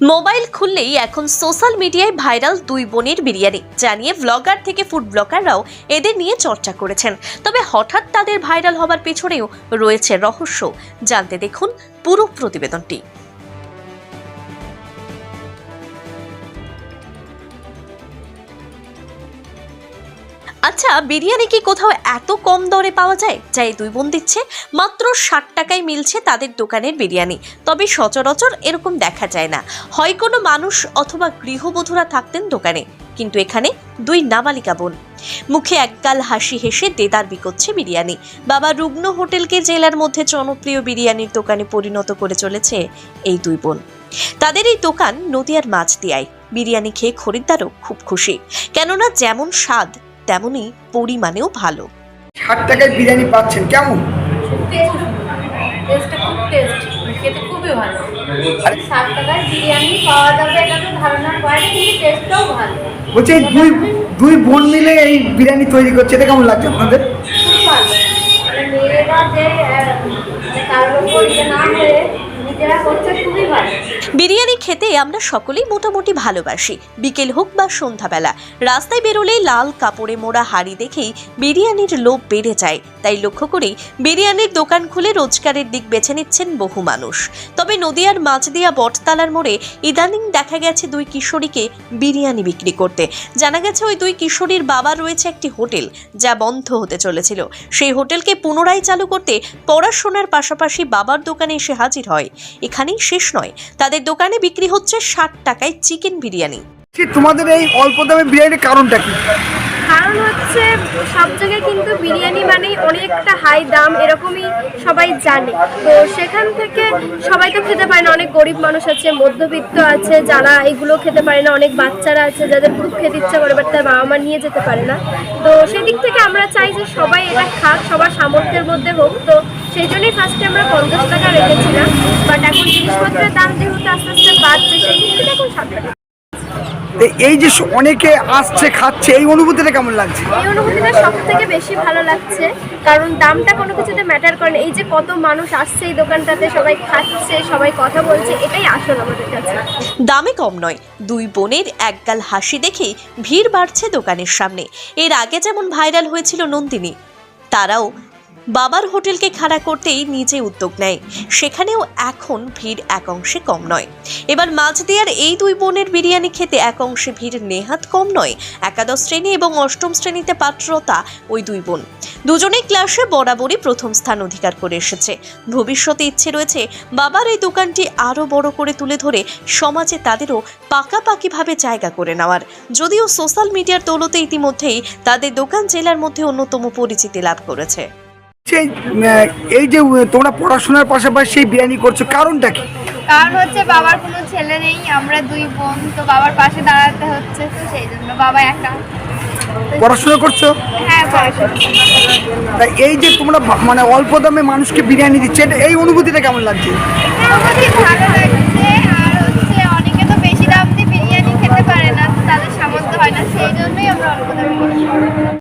Mobile খুললেই এখন social মিডিয়ায় ভাইরাল দুই বোনের বিরিয়ানি। জানিয়ে ব্লগার থেকে ফুড ব্লগাররাও এদের নিয়ে চর্চা করেছেন। তবে হঠাৎ তাদের ভাইরাল হবার পেছনেও রয়েছে রহস্য। জানতে দেখুন পুরো প্রতিবেদনটি। আচ্ছা বিরিয়ানি কি কোথাও এত কম দরে পাওয়া যায়? যা এই দুই বোন দিচ্ছে, মাত্র ষাট টাকায় মিলছে তাদের দোকানের বিরিয়ানি। তবে সচরাচর এরকম দেখা যায় না। হয় কোনো মানুষ অথবা গৃহবধূরা থাকতেন দোকানে, কিন্তু এখানে দুই নাবালিকা বোন। মুখে একগাল হাসি হেসে দেদার বিকোচ্ছে বিরিয়ানি। বাবা রুগ্ন হোটেলকে জেলার মধ্যে জনপ্রিয় বিরিয়ানির দোকানে পরিণত করে চলেছে এই দুই বোন। তাদের এই দোকান নদিয়ার মাছ দিয়ায় বিরিয়ানি খেয়ে খরিদ্দারও খুব খুশি। কেননা যেমন স্বাদ তেমনি পরিমাণেও ভালো। ষাট টাকায় বিরিয়ানি পাচ্ছেন কেমন? টেস্ট টেস্টটা খুব টেস্ট খেতে খুবই ভালো। ষাট টাকায় বিরিয়ানি পাওয়া যাবে এটা তো ধারণার বাইরে কিন্তু টেস্টটাও ভালো। বলছি এই দুই দুই বোন মিলে এই বিরিয়ানি তৈরি করছে এটা কেমন লাগছে আপনাদের? খুব ভালো। মেয়েরা যে কারোর উপর না হয়ে বিরিয়ানি খেতে আমরা সকলেই মোটামুটি ভালোবাসি। বিকেল হোক বা সন্ধ্যাবেলা, রাস্তায় বেরোলেই লাল কাপড়ে মোড়া হাড়ি দেখেই বিরিয়ানির লোভ বেড়ে যায়। তাই লক্ষ্য করেই বিরিয়ানির দোকান খুলে রোজগারের দিক বেছে নিচ্ছেন বহু মানুষ। তবে নদিয়ার মাঝদিয়া বটতলার মোড়ে ইদানিং দেখা গেছে দুই কিশোরীকে বিরিয়ানি বিক্রি করতে। জানা গেছে ওই দুই কিশোরীর বাবা রয়েছে একটি হোটেল, যা বন্ধ হতে চলেছিল। সেই হোটেলকে পুনরায় চালু করতে পড়াশোনার পাশাপাশি বাবার দোকানে এসে হাজির হয়। এখানেই শেষ নয়। তাদের দোকানে বিক্রি হচ্ছে ষাট টাকায় চিকেন বিরিয়ানি। তোমাদের এই অল্প দামে বিরিয়ানির কারণটা কি? কারণ হচ্ছে সব জায়গায় কিন্তু বিরিয়ানি মানেই অনেকটা হাই দাম, এরকমই সবাই জানে। তো সেখান থেকে সবাই তো খেতে পারে না, অনেক গরিব মানুষ আছে, মধ্যবিত্ত আছে, যারা এগুলো খেতে পারে না, অনেক বাচ্চারা আছে, যাদের খুব খেতে ইচ্ছা করে বাট তার বাবা মা নিয়ে যেতে পারে না। তো সেদিক থেকে আমরা চাই যে সবাই এটা খাক, সবার সামর্থ্যের মধ্যে হোক। তো সেই জন্যই ফার্স্টে আমরা পঞ্চাশ টাকা রেখেছিলাম বাট এখন জিনিসপত্রের দাম যেহেতু আস্তে আস্তে বাড়ছে, সেই থেকে এখন ষাট টাকা। এই যে অনেকে আসছে খাচ্ছে এই অনুভূতিটা কেমন লাগছে? এই অনুভূতিটা সব থেকে বেশি ভালো লাগছে কারণ দামটা কোনো কিছুতে ম্যাটার করে না। এই যে কত মানুষ আসছে এই দোকানটাতে সবাই খাচ্ছে সবাই কথা বলছে এটাই আসল আমাদের কাছে। দামে কম নয় দুই বোনের একগাল হাসি দেখেই ভিড় বাড়ছে দোকানের সামনে। এর আগে যেমন ভাইরাল হয়েছিল নন্দিনী তারাও বাবার হোটেলকে খাড়া করতেই নিজে উদ্যোগ নেয়। সেখানেও এখন ভিড় এক অংশে কম নয়। এবার মাঝদিয়ার এই দুই বোনের বিরিয়ানি খেতে এক অংশে ভিড় নেহাত কম নয়। একাদশ শ্রেণি এবং অষ্টম শ্রেণীতে পাত্রতা ওই দুই বোন। দুজনেই ক্লাসে বরাবরই প্রথম স্থান অধিকার করে এসেছে। ভবিষ্যতে ইচ্ছে রয়েছে বাবার এই দোকানটি আরও বড় করে তুলে ধরে সমাজে তাদেরও পাকাপাকিভাবে জায়গা করে নেওয়ার। যদিও সোশ্যাল মিডিয়ার দৌলতে ইতিমধ্যেই তাদের দোকান জেলার মধ্যে অন্যতম পরিচিতি লাভ করেছে। সেই এই যে তোমরা পড়াশোনার পাশাপাশি সেই বিরিয়ানি করছ কারণটা কি? কারণ হচ্ছে বাবার কোনো ছেলে নেই আমরা দুই বোন তো বাবার পাশে দাঁড়াতে হচ্ছে তো সেই জন্য বাবা একা। পড়াশোনা করছ? হ্যাঁ এই যে তোমরা মানে অল্প দামে মানুষকে বিরিয়ানি দিচ্ছে এই অনুভূতিটা কেমন লাগছে? ভালো লাগছে